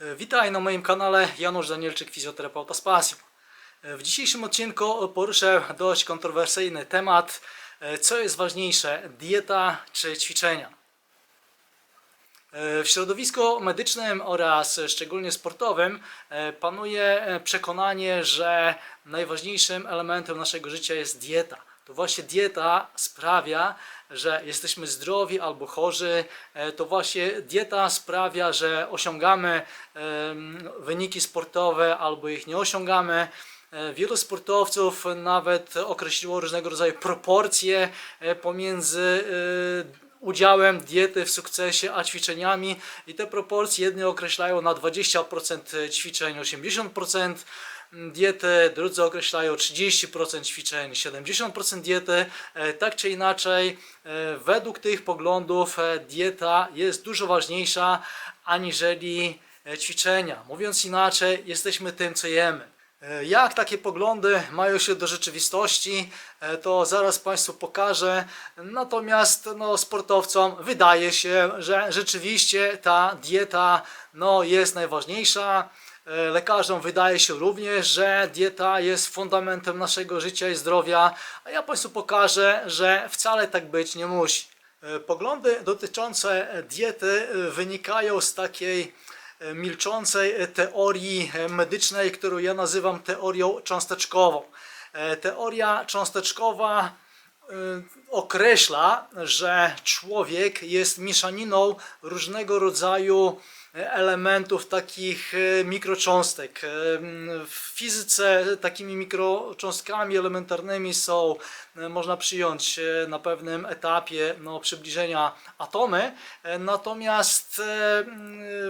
E, Witaj na moim kanale Janusz Danielczyk, fizjoterapeuta z pasją. E, W dzisiejszym odcinku poruszę dość kontrowersyjny temat. e, Co jest ważniejsze, dieta czy ćwiczenia? W środowisku medycznym oraz szczególnie sportowym panuje przekonanie, że najważniejszym elementem naszego życia jest dieta. To właśnie dieta sprawia, że jesteśmy zdrowi albo chorzy. E, To właśnie dieta sprawia, że osiągamy wyniki sportowe albo ich nie osiągamy. E, Wielu sportowców nawet określiło różnego rodzaju proporcje e, pomiędzy udziałem diety w sukcesie a ćwiczeniami i te proporcje jedni określają na 20% ćwiczeń, 80% diety, drudzy określają 30% ćwiczeń, 70% diety. E, Tak czy inaczej, e, według tych poglądów e, dieta jest dużo ważniejsza aniżeli ćwiczenia. Mówiąc inaczej, jesteśmy tym, co jemy. Jak takie poglądy mają się do rzeczywistości, to zaraz Państwu pokażę. Natomiast no, sportowcom wydaje się, że rzeczywiście ta dieta no, jest najważniejsza. E, Lekarzom wydaje się również, że dieta jest fundamentem naszego życia i zdrowia, a ja Państwu pokażę, że wcale tak być nie musi. E, Poglądy dotyczące diety e, wynikają z takiej milczącej teorii medycznej, którą ja nazywam teorią cząsteczkową. Teoria cząsteczkowa określa, że człowiek jest mieszaniną różnego rodzaju elementów takich e, mikrocząstek. E, W fizyce takimi mikrocząstkami elementarnymi są, e, można przyjąć na pewnym etapie no, przybliżenia atomy, natomiast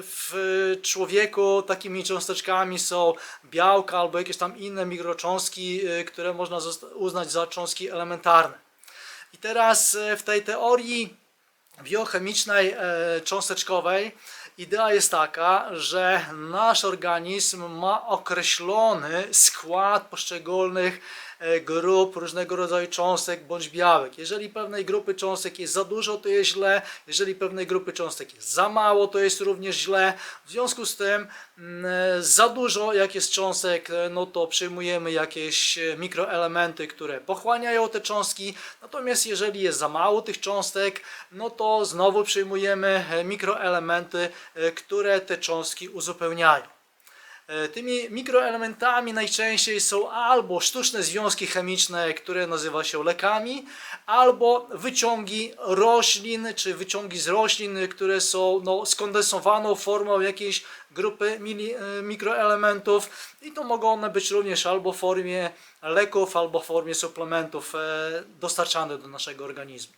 w człowieku takimi cząsteczkami są białka albo jakieś tam inne mikrocząstki, które można uznać za cząstki elementarne. I teraz w tej teorii biochemicznej cząsteczkowej idea jest taka, że nasz organizm ma określony skład poszczególnych grup różnego rodzaju cząstek bądź białek. Jeżeli pewnej grupy cząstek jest za dużo, to jest źle. Jeżeli pewnej grupy cząstek jest za mało, to jest również źle. W związku z tym mm, e, za dużo jak jest cząstek, e, no to przyjmujemy jakieś e, mikroelementy, które pochłaniają te cząstki. Natomiast jeżeli jest za mało tych cząstek, no to znowu przyjmujemy e, mikroelementy, e, które te cząstki uzupełniają. E, Tymi mikroelementami najczęściej są albo sztuczne związki chemiczne, które nazywa się lekami, albo wyciągi roślin, czy wyciągi z roślin, które są no, skondensowaną formą jakiejś grupy e, mikroelementów i to mogą one być również albo w formie leków, albo w formie suplementów e, dostarczane do naszego organizmu.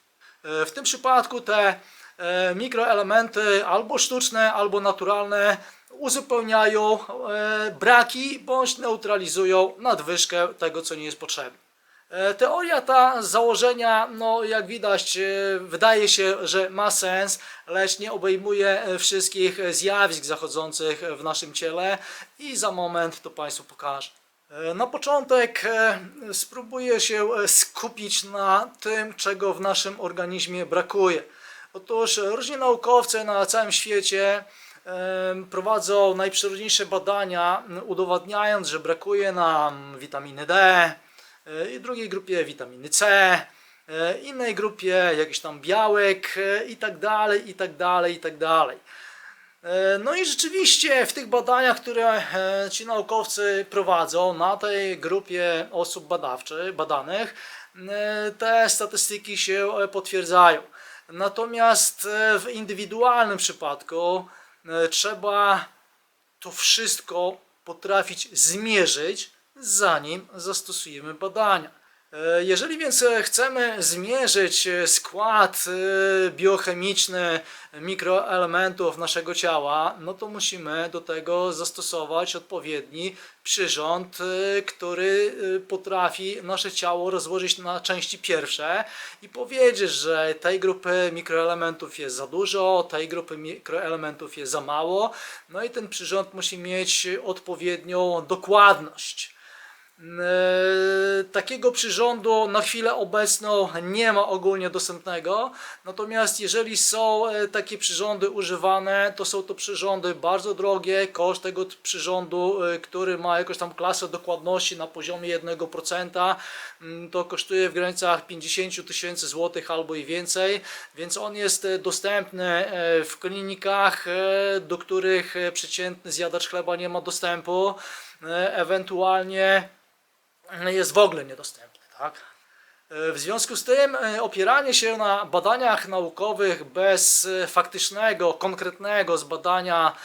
W tym przypadku te mikroelementy albo sztuczne, albo naturalne uzupełniają e, braki bądź neutralizują nadwyżkę tego, co nie jest potrzebne. E, Teoria ta z założenia, no jak widać, e, wydaje się, że ma sens, lecz nie obejmuje wszystkich zjawisk zachodzących w naszym ciele i za moment to Państwu pokażę. Na początek spróbuję się skupić na tym, czego w naszym organizmie brakuje. Otóż różni naukowcy na całym świecie prowadzą najprzeróżniejsze badania, udowadniając, że brakuje nam witaminy D, e, i drugiej grupie witaminy C, e, innej grupie jakichś tam białek e, i tak dalej, i tak dalej, i tak dalej. No i rzeczywiście w tych badaniach, które ci naukowcy prowadzą na tej grupie osób badawczych, badanych, te statystyki się potwierdzają. Natomiast w indywidualnym przypadku trzeba to wszystko potrafić zmierzyć, zanim zastosujemy badania. E, Jeżeli więc e, chcemy zmierzyć e, skład biochemiczny mikroelementów naszego ciała, no to musimy do tego zastosować odpowiedni przyrząd, który potrafi nasze ciało rozłożyć na części pierwsze i powiedzieć, że tej grupy mikroelementów jest za dużo, tej grupy mikroelementów jest za mało. No i ten przyrząd musi mieć odpowiednią dokładność. E, Takiego przyrządu na chwilę obecną nie ma ogólnie dostępnego, natomiast jeżeli są e, takie przyrządy używane, to są to przyrządy bardzo drogie. Koszt tego przyrządu, e, który ma jakąś tam klasę dokładności na poziomie 1%, mm, to kosztuje w granicach 50 tysięcy złotych albo i więcej, więc on jest e, dostępny w klinikach, do których przeciętny zjadacz chleba nie ma dostępu, ewentualnie jest w ogóle niedostępny. Tak? E, W związku z tym e, opieranie się na badaniach naukowych bez e, faktycznego, konkretnego zbadania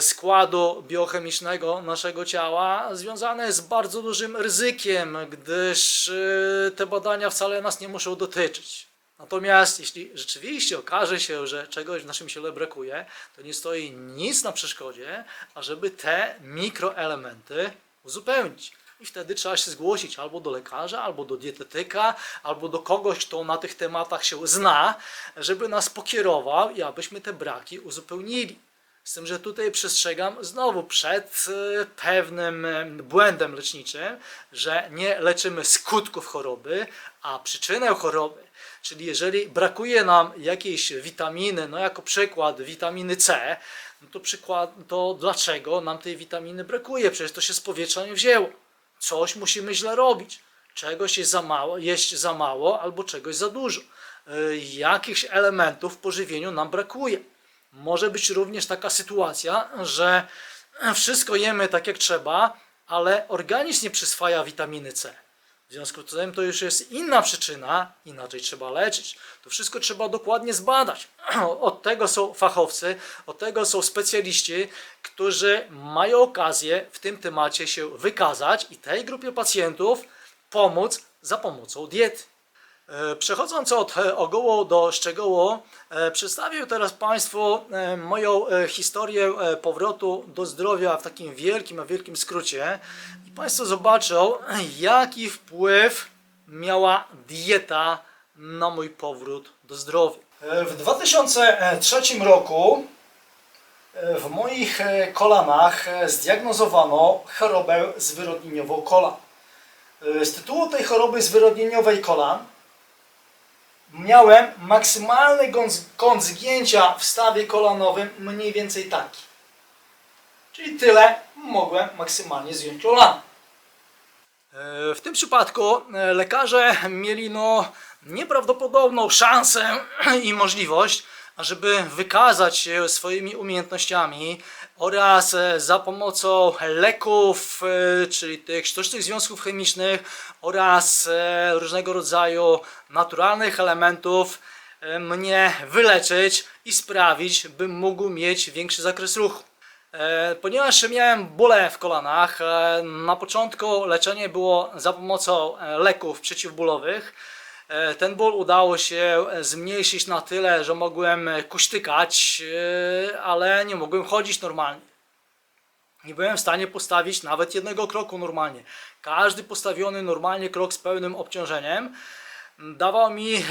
składu biochemicznego naszego ciała związane jest z bardzo dużym ryzykiem, gdyż te badania wcale nas nie muszą dotyczyć. Natomiast jeśli rzeczywiście okaże się, że czegoś w naszym ciele brakuje, to nie stoi nic na przeszkodzie, ażeby te mikroelementy uzupełnić. I wtedy trzeba się zgłosić albo do lekarza, albo do dietetyka, albo do kogoś, kto na tych tematach się zna, żeby nas pokierował i abyśmy te braki uzupełnili. Z tym, że tutaj przestrzegam znowu przed e, pewnym e, błędem leczniczym, że nie leczymy skutków choroby, a przyczynę choroby. Czyli jeżeli brakuje nam jakiejś witaminy, no jako przykład witaminy C, no to, przykład, to dlaczego nam tej witaminy brakuje? Przecież to się z powietrza nie wzięło. Coś musimy źle robić. Czegoś jest za mało, jeść za mało albo czegoś za dużo. Y, Jakichś elementów w pożywieniu nam brakuje. Może być również taka sytuacja, że wszystko jemy tak jak trzeba, ale organizm nie przyswaja witaminy C. W związku z tym to już jest inna przyczyna, inaczej trzeba leczyć. To wszystko trzeba dokładnie zbadać. Od tego są fachowcy, od tego są specjaliści, którzy mają okazję w tym temacie się wykazać i tej grupie pacjentów pomóc za pomocą diety. E, Przechodząc od e, ogółu do szczegółu, e, przedstawię teraz Państwu moją historię powrotu do zdrowia w takim wielkim, a wielkim skrócie. I Państwo zobaczą, jaki wpływ miała dieta na mój powrót do zdrowia. W 2003 roku w moich kolanach zdiagnozowano chorobę zwyrodnieniową kolan. Z tytułu tej choroby zwyrodnieniowej kolan miałem maksymalny kąt zgięcia w stawie kolanowym mniej więcej taki. Czyli tyle mogłem maksymalnie zgiąć kolana. E, W tym przypadku e, lekarze mieli no nieprawdopodobną szansę i możliwość, ażeby wykazać się swoimi umiejętnościami oraz e, za pomocą leków, e, czyli tych sztucznych związków chemicznych oraz e, różnego rodzaju naturalnych elementów mnie wyleczyć i sprawić, bym mógł mieć większy zakres ruchu. Ponieważ miałem bóle w kolanach, na początku leczenie było za pomocą leków przeciwbólowych. E, Ten ból udało się e, zmniejszyć na tyle, że mogłem e, kuśtykać, ale nie mogłem chodzić normalnie. Nie byłem w stanie postawić nawet jednego kroku normalnie. Każdy postawiony normalnie krok z pełnym obciążeniem dawał mi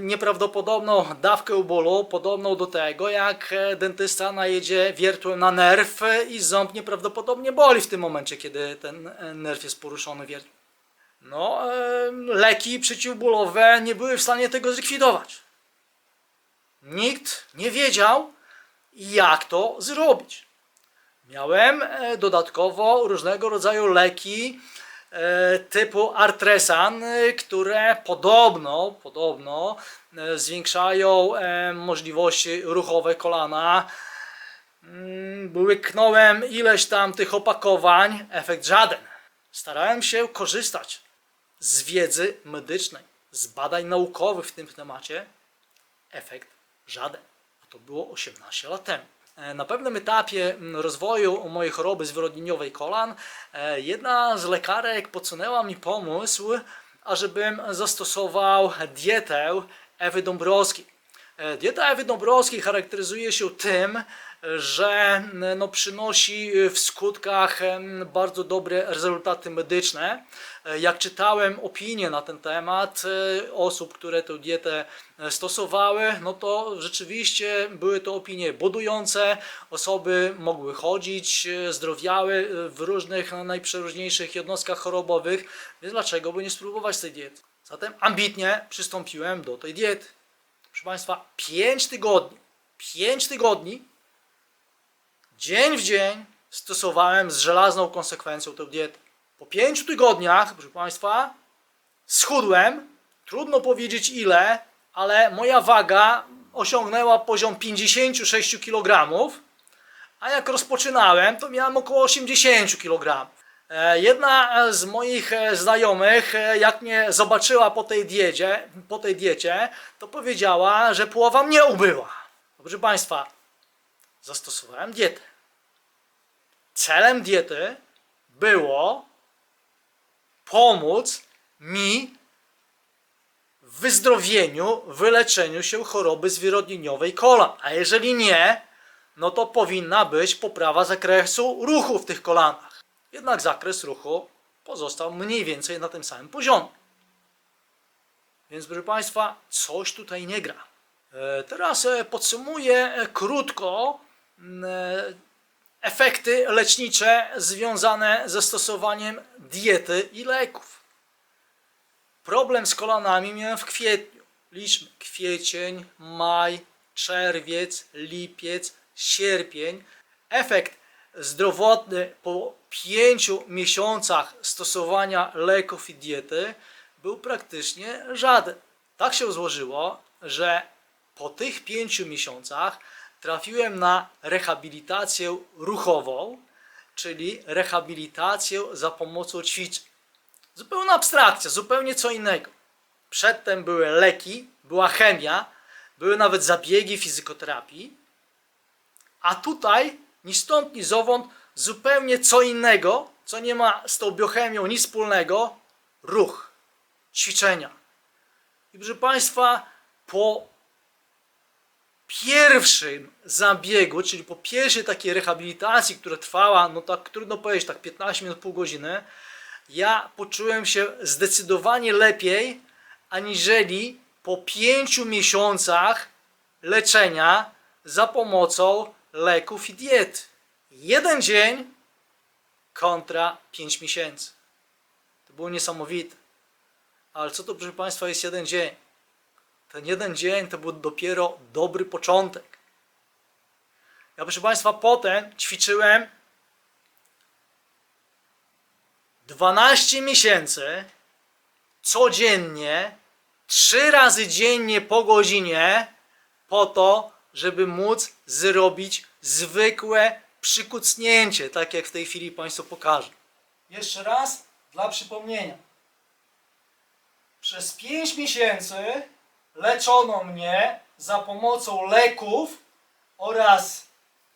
nieprawdopodobną dawkę bólu, podobną do tego, jak dentysta najedzie wiertłem na nerw i ząb nieprawdopodobnie boli w tym momencie, kiedy ten nerw jest poruszony wiertłem. No, leki przeciwbólowe nie były w stanie tego zlikwidować. Nikt nie wiedział, jak to zrobić. Miałem e, dodatkowo różnego rodzaju leki e, typu artresan, e, które podobno, podobno zwiększają możliwości ruchowe kolana. Mm, Łyknąłem ileś tam tych opakowań, efekt żaden. Starałem się korzystać z wiedzy medycznej, z badań naukowych w tym temacie. Efekt żaden. A to było 18 lat temu. E, Na pewnym etapie rozwoju mojej choroby zwyrodnieniowej kolan e, jedna z lekarek podsunęła mi pomysł, ażebym zastosował dietę Ewy Dąbrowskiej. E, Dieta Ewy Dąbrowskiej charakteryzuje się tym, że no, przynosi w skutkach bardzo dobre rezultaty medyczne. E, Jak czytałem opinie na ten temat e, osób, które tę dietę e, stosowały, no to rzeczywiście były to opinie budujące. Osoby mogły chodzić, zdrowiały w różnych najprzeróżniejszych jednostkach chorobowych, więc dlaczego by nie spróbować tej diety? Zatem ambitnie przystąpiłem do tej diety. Proszę Państwa, 5 tygodni, 5 tygodni, dzień w dzień stosowałem z żelazną konsekwencją tę dietę. Po 5 tygodniach, proszę Państwa, schudłem, trudno powiedzieć ile, ale moja waga osiągnęła poziom 56 kg, a jak rozpoczynałem, to miałem około 80 kg. E, Jedna z moich e, znajomych, e, jak mnie zobaczyła po tej diecie, po tej diecie, to powiedziała, że połowa mnie ubyła. Proszę Państwa, zastosowałem dietę. Celem diety było pomóc mi w wyzdrowieniu, wyleczeniu się choroby zwyrodnieniowej kolan. A jeżeli nie, no to powinna być poprawa zakresu ruchu w tych kolanach. Jednak zakres ruchu pozostał mniej więcej na tym samym poziomie. Więc proszę Państwa, coś tutaj nie gra. E, Teraz e, podsumuję e, krótko efekty lecznicze związane ze stosowaniem diety i leków. Problem z kolanami miałem w kwietniu. Liczmy kwiecień, maj, czerwiec, lipiec, sierpień. Efekt zdrowotny po pięciu miesiącach stosowania leków i diety był praktycznie żaden. Tak się złożyło, że po tych pięciu miesiącach trafiłem na rehabilitację ruchową, czyli rehabilitację za pomocą ćwiczeń. Zupełna abstrakcja, zupełnie co innego. Przedtem były leki, była chemia, były nawet zabiegi fizykoterapii, a tutaj ni stąd, ni zowąd zupełnie co innego, co nie ma z tą biochemią nic wspólnego, ruch, ćwiczenia. I proszę Państwa, po pierwszym zabiegu, czyli po pierwszej takiej rehabilitacji, która trwała, no tak trudno powiedzieć, tak 15 minut, pół godziny, ja poczułem się zdecydowanie lepiej, aniżeli po pięciu miesiącach leczenia za pomocą leków i diet. Jeden dzień kontra pięć miesięcy. To było niesamowite. Ale co to, proszę Państwa, jest jeden dzień? Ten jeden dzień to był dopiero dobry początek. Ja, proszę Państwa, potem ćwiczyłem 12 miesięcy codziennie, trzy razy dziennie po godzinie, po to, żeby móc zrobić zwykłe przykucnięcie, tak jak w tej chwili Państwu pokażę. Jeszcze raz dla przypomnienia. Przez 5 miesięcy leczono mnie za pomocą leków oraz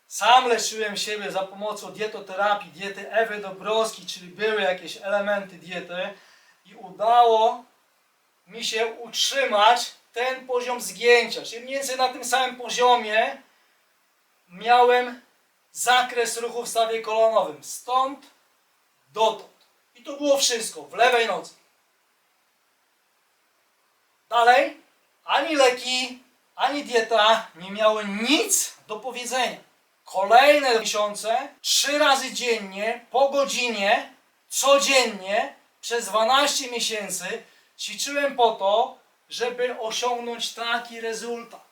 sam leczyłem siebie za pomocą dietoterapii, diety Ewy Dobrowskiej, czyli były jakieś elementy diety i udało mi się utrzymać ten poziom zgięcia, czyli mniej więcej na tym samym poziomie miałem zakres ruchu w stawie kolanowym, stąd dotąd. I to było wszystko, w lewej nocy. Dalej, ani leki, ani dieta nie miały nic do powiedzenia. Kolejne miesiące, trzy razy dziennie, po godzinie, codziennie, przez 12 miesięcy ćwiczyłem po to, żeby osiągnąć taki rezultat.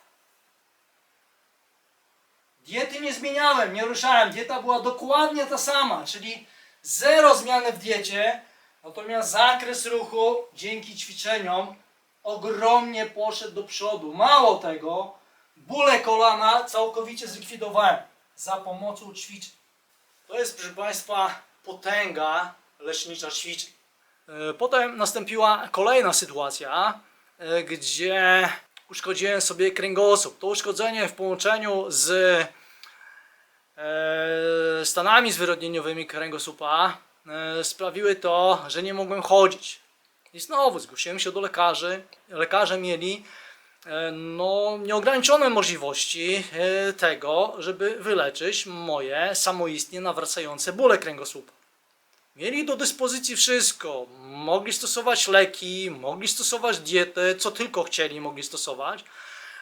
Diety nie zmieniałem, nie ruszałem. Dieta była dokładnie ta sama, czyli zero zmiany w diecie, natomiast zakres ruchu dzięki ćwiczeniom ogromnie poszedł do przodu. Mało tego, bóle kolana całkowicie zlikwidowałem za pomocą ćwiczeń. To jest, proszę Państwa, potęga lecznicza ćwiczeń. E, Potem nastąpiła kolejna sytuacja, e, gdzie uszkodziłem sobie kręgosłup. To uszkodzenie w połączeniu z e, stanami zwyrodnieniowymi kręgosłupa sprawiły to, że nie mogłem chodzić. I znowu zgłosiłem się do lekarzy. Lekarze mieli e, no, nieograniczone możliwości e, tego, żeby wyleczyć moje samoistnie nawracające bóle kręgosłupa. Mieli do dyspozycji wszystko. Mogli stosować leki, mogli stosować dietę, co tylko chcieli, mogli stosować.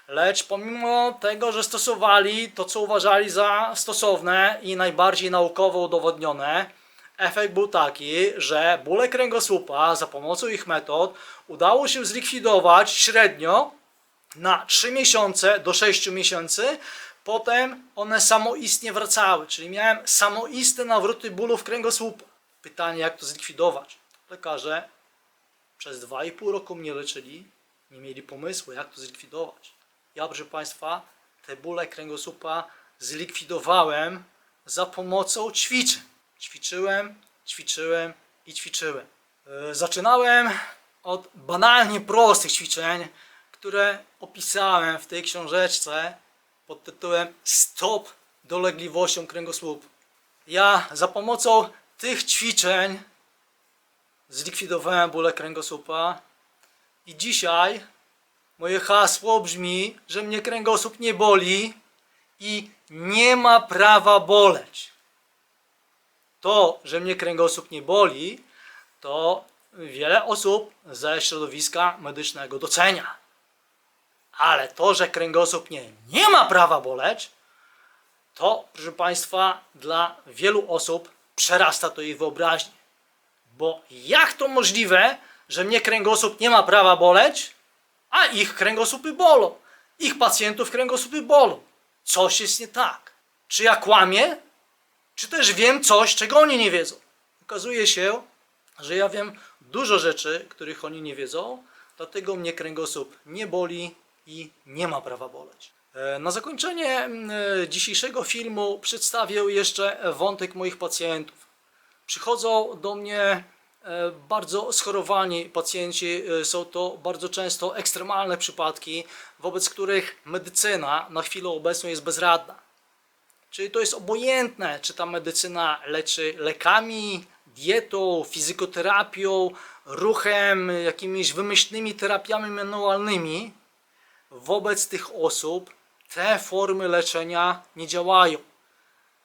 Lecz pomimo tego, że stosowali to, co uważali za stosowne i najbardziej naukowo udowodnione, efekt był taki, że bóle kręgosłupa za pomocą ich metod udało się zlikwidować średnio na 3 miesiące do 6 miesięcy. Potem one samoistnie wracały, czyli miałem samoiste nawroty bólów kręgosłupa. Pytanie, jak to zlikwidować? Lekarze przez 2,5 roku mnie leczyli, nie mieli pomysłu, jak to zlikwidować. Ja, proszę Państwa, te bóle kręgosłupa zlikwidowałem za pomocą ćwiczeń. Ćwiczyłem, ćwiczyłem i ćwiczyłem. Zaczynałem od banalnie prostych ćwiczeń, które opisałem w tej książeczce pod tytułem Stop dolegliwościom kręgosłupa. Ja za pomocą tych ćwiczeń zlikwidowałem bóle kręgosłupa i dzisiaj moje hasło brzmi, że mnie kręgosłup nie boli i nie ma prawa boleć. To, że mnie kręgosłup nie boli, to wiele osób ze środowiska medycznego docenia. Ale to, że kręgosłup nie, nie ma prawa boleć, to, proszę Państwa, dla wielu osób przerasta to ich wyobraźnię. Bo jak to możliwe, że mnie kręgosłup nie ma prawa boleć, a ich kręgosłupy bolą? Ich pacjentów kręgosłupy bolą. Coś jest nie tak. Czy ja kłamię? Czy też wiem coś, czego oni nie wiedzą? Okazuje się, że ja wiem dużo rzeczy, których oni nie wiedzą, dlatego mnie kręgosłup nie boli i nie ma prawa boleć. E, Na zakończenie mm, e, dzisiejszego filmu przedstawię jeszcze wątek moich pacjentów. Przychodzą do mnie e, bardzo schorowani pacjenci. Są to bardzo często ekstremalne przypadki, wobec których medycyna na chwilę obecną jest bezradna. Czyli to jest obojętne, czy ta medycyna leczy lekami, dietą, fizykoterapią, ruchem, jakimiś wymyślnymi terapiami manualnymi. Wobec tych osób te formy leczenia nie działają.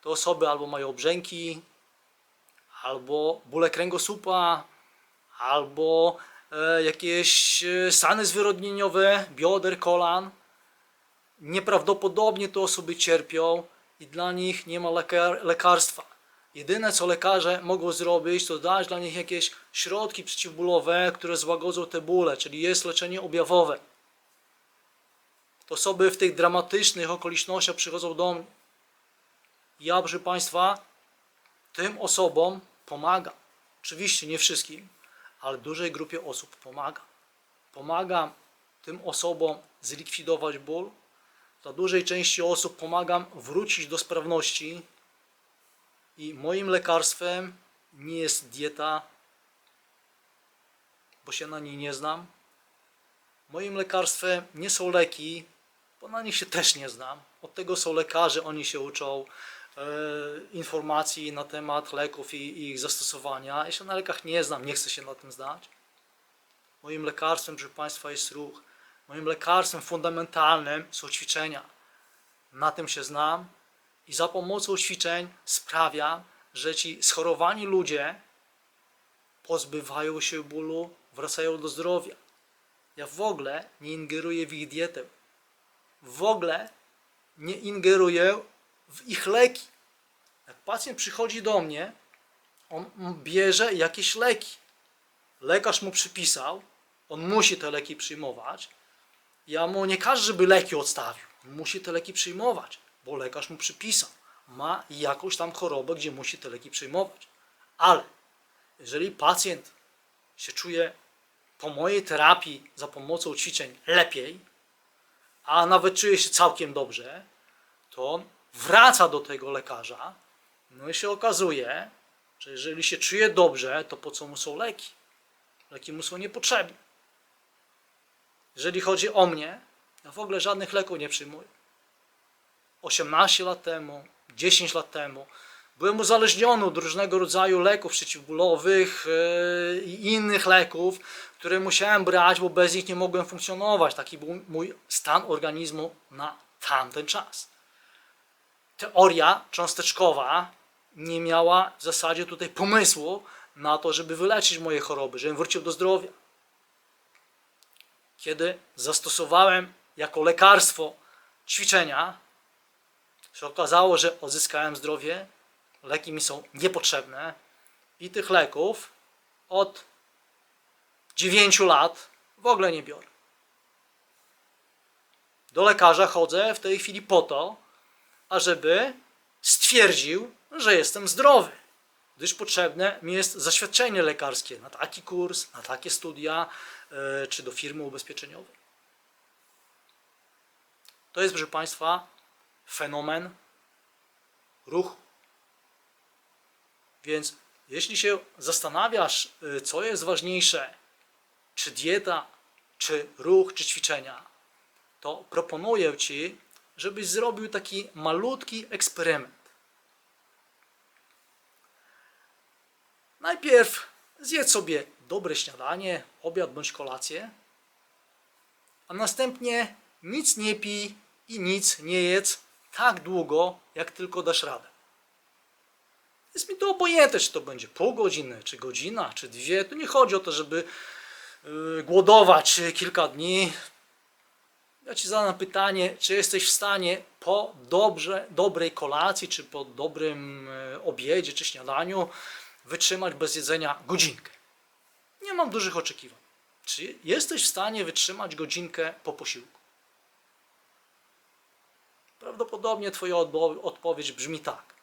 Te osoby albo mają brzęki, albo bóle kręgosłupa, albo e, jakieś e, stany zwyrodnieniowe, bioder, kolan. Nieprawdopodobnie te osoby cierpią i dla nich nie ma lekar- lekarstwa. Jedyne co lekarze mogą zrobić, to dać dla nich jakieś środki przeciwbólowe, które złagodzą te bóle, czyli jest leczenie objawowe. To osoby w tych dramatycznych okolicznościach przychodzą do mnie. Ja, proszę Państwa, tym osobom pomagam. Oczywiście nie wszystkim, ale dużej grupie osób pomagam. Pomagam tym osobom zlikwidować ból. Dla dużej części osób pomagam wrócić do sprawności. I moim lekarstwem nie jest dieta, bo się na niej nie znam. Moim lekarstwem nie są leki, bo na nich się też nie znam. Od tego są lekarze, oni się uczą e, informacji na temat leków i, i ich zastosowania. Ja się na lekach nie znam, nie chcę się na tym znać. Moim lekarstwem, proszę Państwa, jest ruch. Moim lekarstwem fundamentalnym są ćwiczenia. Na tym się znam i za pomocą ćwiczeń sprawiam, że ci schorowani ludzie pozbywają się bólu, wracają do zdrowia. Ja w ogóle nie ingeruję w ich dietę. W ogóle nie ingeruję w ich leki. Jak pacjent przychodzi do mnie, on bierze jakieś leki. Lekarz mu przypisał, on musi te leki przyjmować. Ja mu nie każę, żeby leki odstawił. Musi te leki przyjmować, bo lekarz mu przypisał. Ma jakąś tam chorobę, gdzie musi te leki przyjmować. Ale jeżeli pacjent się czuje po mojej terapii za pomocą ćwiczeń lepiej, a nawet czuje się całkiem dobrze, to on wraca do tego lekarza. No i się okazuje, że jeżeli się czuje dobrze, to po co mu są leki? Leki mu są niepotrzebne. Jeżeli chodzi o mnie, ja w ogóle żadnych leków nie przyjmuję. 18 lat temu, 10 lat temu byłem uzależniony od różnego rodzaju leków przeciwbólowych yy, i innych leków, które musiałem brać, bo bez nich nie mogłem funkcjonować. Taki był mój stan organizmu na tamten czas. Teoria cząsteczkowa nie miała w zasadzie tutaj pomysłu na to, żeby wyleczyć moje choroby, żebym wrócił do zdrowia. Kiedy zastosowałem jako lekarstwo ćwiczenia, się okazało, że odzyskałem zdrowie, leki mi są niepotrzebne i tych leków od 9 lat w ogóle nie biorę. Do lekarza chodzę w tej chwili po to, ażeby stwierdził, że jestem zdrowy, gdyż potrzebne mi jest zaświadczenie lekarskie na taki kurs, na takie studia, czy do firmy ubezpieczeniowej. To jest, proszę Państwa, fenomen ruchu. Więc jeśli się zastanawiasz, y, co jest ważniejsze, czy dieta, czy ruch, czy ćwiczenia, to proponuję Ci, żebyś zrobił taki malutki eksperyment. Najpierw zjedz sobie dobre śniadanie, obiad bądź kolację, a następnie nic nie pij i nic nie jedz tak długo, jak tylko dasz radę. Jest mi to obojętne, czy to będzie pół godziny, czy godzina, czy dwie. Tu nie chodzi o to, żeby yy, głodować kilka dni. Ja Ci zadam pytanie, czy jesteś w stanie po dobrze, dobrej kolacji, czy po dobrym e, obiedzie, czy śniadaniu wytrzymać bez jedzenia godzinkę? Nie mam dużych oczekiwań. Czy jesteś w stanie wytrzymać godzinkę po posiłku? Prawdopodobnie Twoja odpowiedź brzmi tak.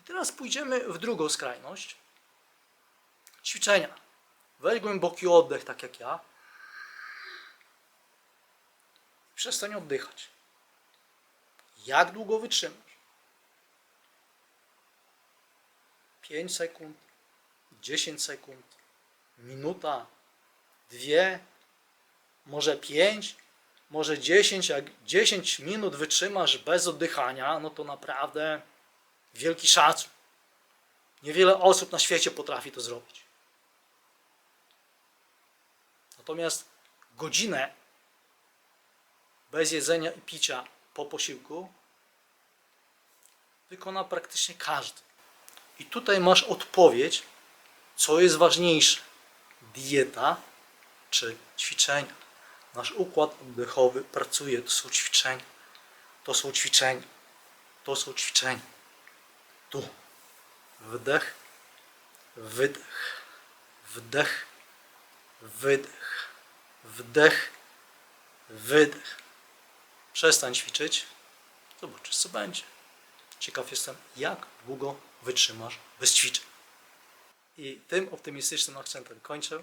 I teraz pójdziemy w drugą skrajność. Ćwiczenia. Weź głęboki oddech, tak jak ja. Przestań oddychać. Jak długo wytrzymasz? 5 sekund, 10 sekund, minuta, dwie, może 5, może 10, jak 10 minut wytrzymasz bez oddychania, no to naprawdę wielki szacun. Niewiele osób na świecie potrafi to zrobić. Natomiast godzinę bez jedzenia i picia po posiłku wykona praktycznie każdy. I tutaj masz odpowiedź, co jest ważniejsze: dieta czy ćwiczenia. Nasz układ oddechowy pracuje, to są ćwiczenia. To są ćwiczenia. To są ćwiczenia. Tu. Wdech, wydech, wdech, wydech, wdech, wydech. Przestań ćwiczyć. Zobaczysz, co będzie. Ciekaw jestem, jak długo wytrzymasz bez ćwiczeń. I tym optymistycznym akcentem kończę.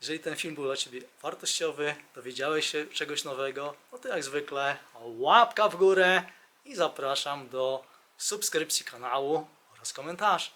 Jeżeli ten film był dla Ciebie wartościowy, dowiedziałeś się czegoś nowego, no to jak zwykle łapka w górę i zapraszam do subskrypcji kanału oraz komentarzy.